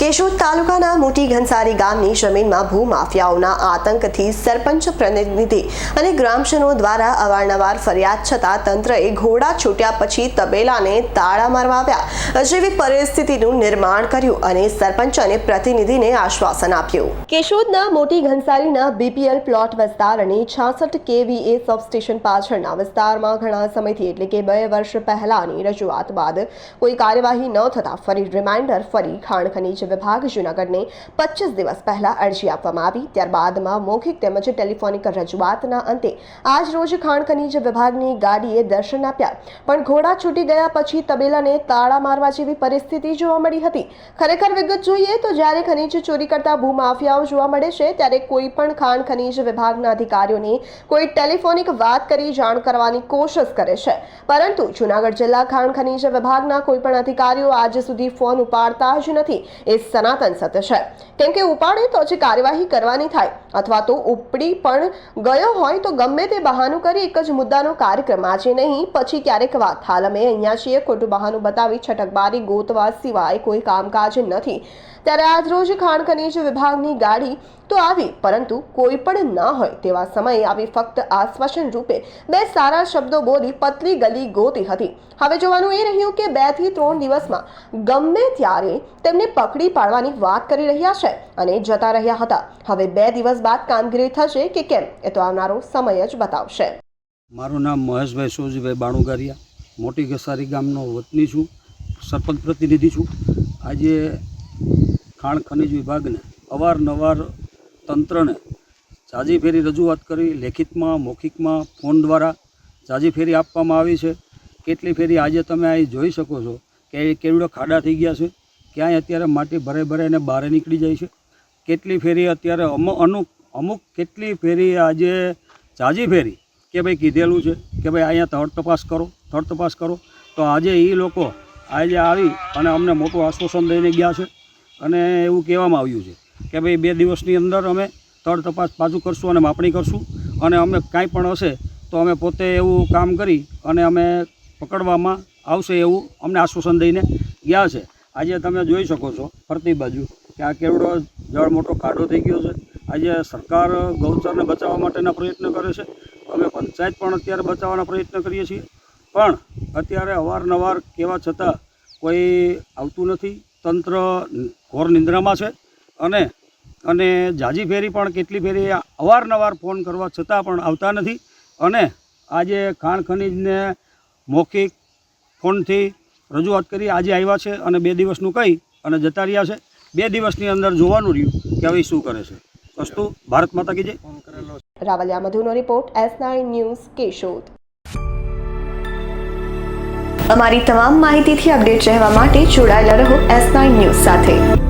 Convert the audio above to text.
કેશોદ તાલુકાના મોટી ઘનસારી ગામની જમીનમાં ભૂમાફિયાઓના આતંકથી સરપંચ પ્રતિનિધિ અને ગ્રામજનો દ્વારા અવારનવાર ફરિયાદ છતાં તંત્રએ ઘોડા છૂટ્યા પછી તબેલાને તાળા મારવા આવ્યા. જેવી પરિસ્થિતિનું નિર્માણ કર્યું અને સરપંચ અને પ્રતિનિધિને આશ્વાસન આપ્યું. કેશોદના મોટી ઘનસારીના બીપીએલ પ્લોટ વિસ્તાર અને છાસઠ કેવીએ સબસ્ટેશન પાછળના વિસ્તારમાં ઘણા સમયથી એટલે કે બે વર્ષ પહેલાની રજૂઆત બાદ કોઈ કાર્યવાહી ન થતા ફરી રિમાઇન્ડર, ફરી ખાણ ખનીજ વિભાગ જૂનાગઢને પચીસ દિવસ પહેલા અરજી આપવામાં આવી. ત્યારબાદમાં મૌખિક તેમજ ટેલિફોનિક રજૂઆતના અંતે આજ રોજ ખાણ ખનીજ વિભાગની ગાડીએ દર્શન આપ્યા. પણ ઘોડા છૂટી ગયા પછી તબેલાને તાળા મારવા જેવી પરિસ્થિતિ જોવા મળી હતી. ખરેખર વિગત જોઈએ તો જ્યારે ખનીજ ચોરી કરતા ભૂમાફિયાઓ જોવા મળે છે, ત્યારે કોઈ પણ ખાણ ખનીજ વિભાગના અધિકારીઓને કોઈ ટેલિફોનિક વાત કરી જાણ કરવાની કોશિશ કરે છે. પરંતુ જૂનાગઢ જિલ્લા ખાણ ખનીજ વિભાગના કોઈ પણ અધિકારીઓ આજ સુધી ફોન ઉપાડતા જ નથી. એ સનાતન સત્ય છે. કેમ કે ઉપાડે તો જે કાર્યવાહી કરવાની થાય. અથવા તો ઉપડી પણ ગયો હોય તો ગમે તે બહાનું કરી એક જ મુદ્દાનો કાર્યક્રમ. આજે નહીં, પછી ક્યારેક વાત. હાલ અમે અહીંયા છીએ, ખોટું બહાનું બતાવી છટકબારી, ગોતવા સિવાય કોઈ કામકાજ નથી. ત્યારે આજ રોજ ખાણ ખનીજ વિભાગની ગાડી તો આવી, પરંતુ કોઈ પણ ન હોય તેવા સમયે આવી ફક્ત આશ્વાસન રૂપે બે સારા શબ્દો બોલી પતલી ગલી ગોતી હતી. હવે જોવાનું એ રહ્યું કે બેથી ત્રણ દિવસમાં ગમે ત્યારે તેમને પકડી પાડવાની વાત કરી રહ્યા છે અને જતા રહ્યા હતા. હવે બે દિવસ બાદ કામગીરી થશે કે કેમ એ તો આવનારો સમય જ બતાવશે. મારું નામ મહેશભાઈ સોજીભાઈ બાણુગારિયા. મોટી ઘસારી ગામનો વતની છું. સરપંચ પ્રતિનિધિ છું. આજે ખાણ ખનિજ વિભાગને અવારનવાર તંત્રને જાજી ફેરી રજૂઆત કરી, લેખિતમાં, મૌખિકમાં, ફોન દ્વારા જાજી ફેરી આપવામાં આવી છે. કેટલી ફેરી આજે તમે અહીં જોઈ શકો છો કે કેવડો ખાડા થઈ ગયા છે, ક્યાંય અત્યારે માટી ભરે ભરે અને બહાર નીકળી જાય છે. કેટલી ફેરી અત્યારે અમુક અમુક કેટલી ફેરી આજે જાજી ફેરી કે ભાઈ કીધેલું છે કે ભાઈ અહીંયા થર્ડ તપાસ કરો થર્ડ તપાસ કરો. તો આજે એ લોકો આજે આવી અને અમને મોટું આશ્વાસન દઈને ગયા છે અને એવું કહેવામાં આવ્યું છે કે ભાઈ બે દિવસની અંદર અમે થર્ડ તપાસ પાછું કરશું અને માપણી કરશું અને અમે કાંઈ પણ હશે તો અમે પોતે એવું કામ કરી અને અમે પકડવામાં આવશે એવું અમને આશ્વાસન દઈને ગયા છે. આજે તમે જોઈ શકો છો ફરતી બાજુ. કે આ કેવડો જળ મોટો કાઢો થઈ ગયો છે. આજે સરકાર ગૌચરને બચાવવા માટેના પ્રયત્ન કરે છે. અમે પંચાયત પણ અત્યારે બચાવવાના પ્રયત્ન કરીએ છીએ. પણ અત્યારે અવારનવાર કહેવા છતાં કોઈ આવતું નથી. તંત્ર ઘોર નિંદ્રામાં છે. અને અને જાજી ફેરી પણ કેટલી ફેરી અવારનવાર ફોન કરવા છતાં પણ આવતા નથી. અને આજે ખાણ ખનીજને મૌખિક ફોનથી રજૂઆત કરી આજે આવ્યા છે અને બે દિવસનું કહી અને જતા રહ્યા છે. બે દિવસની અંદર જોવાનું રહ્યું કે હવે શું કરે છે. અસ્તુ, ભારત માતા કી Ravaliya મધુનો report, S nine news, Keshod. અમારી તમામ માહિતીથી અપડેટ રહેવા માટે જોડાયેલા રહો એસ નાઇન ન્યૂઝ સાથે.